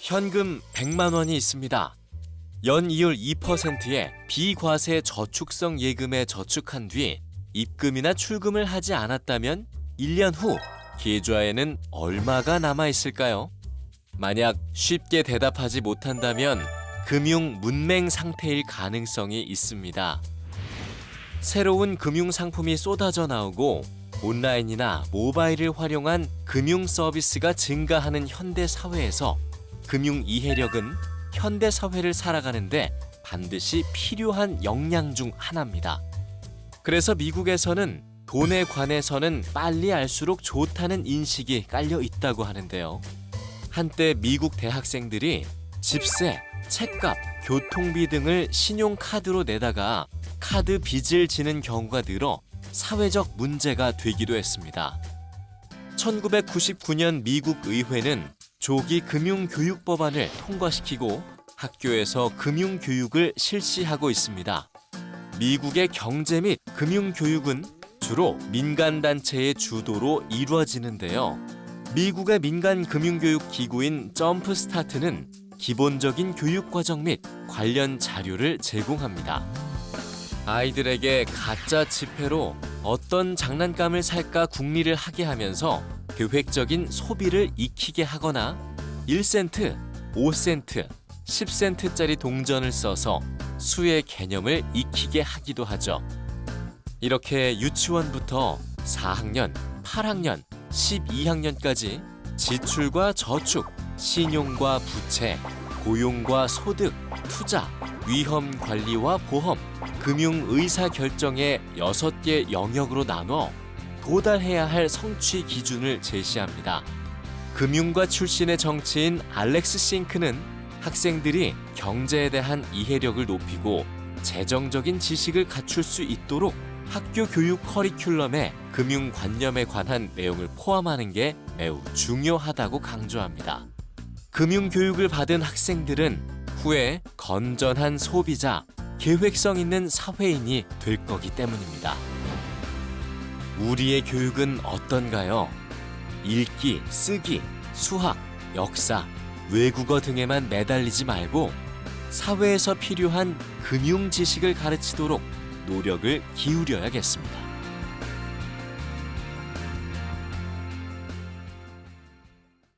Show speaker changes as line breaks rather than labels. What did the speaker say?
현금 100만 원이 있습니다. 연 이율 2%의 비과세 저축성 예금에 저축한 뒤 입금이나 출금을 하지 않았다면 1년 후 계좌에는 얼마가 남아 있을까요? 만약 쉽게 대답하지 못한다면 금융 문맹 상태일 가능성이 있습니다. 새로운 금융 상품이 쏟아져 나오고 온라인이나 모바일을 활용한 금융 서비스가 증가하는 현대 사회에서 금융 이해력은 현대 사회를 살아가는데 반드시 필요한 역량 중 하나입니다. 그래서 미국에서는 돈에 관해서는 빨리 알수록 좋다는 인식이 깔려 있다고 하는데요. 한때 미국 대학생들이 집세, 책값, 교통비 등을 신용카드로 내다가 카드 빚을 지는 경우가 늘어 사회적 문제가 되기도 했습니다. 1999년 미국 의회는 조기 금융교육 법안을 통과시키고 학교에서 금융교육을 실시하고 있습니다. 미국의 경제 및 금융교육은 주로 민간단체의 주도로 이루어지는데요. 미국의 민간 금융교육 기구인 점프스타트는 기본적인 교육 과정 및 관련 자료를 제공합니다. 아이들에게 가짜 지폐로 어떤 장난감을 살까 궁리를 하게 하면서 계획적인 소비를 익히게 하거나 1센트, 5센트, 10센트짜리 동전을 써서 수의 개념을 익히게 하기도 하죠. 이렇게 유치원부터 4학년, 8학년, 12학년까지 지출과 저축, 신용과 부채, 고용과 소득, 투자, 위험 관리와 보험, 금융 의사 결정의 여섯 개 영역으로 나눠 도달해야 할 성취 기준을 제시합니다. 금융과 출신의 정치인 알렉스 싱크는 학생들이 경제에 대한 이해력을 높이고 재정적인 지식을 갖출 수 있도록 학교 교육 커리큘럼에 금융 관념에 관한 내용을 포함하는 게 매우 중요하다고 강조합니다. 금융 교육을 받은 학생들은 후에 건전한 소비자, 계획성 있는 사회인이 될 거기 때문입니다. 우리의 교육은 어떤가요? 읽기, 쓰기, 수학, 역사, 외국어 등에만 매달리지 말고 사회에서 필요한 금융 지식을 가르치도록 노력을 기울여야겠습니다.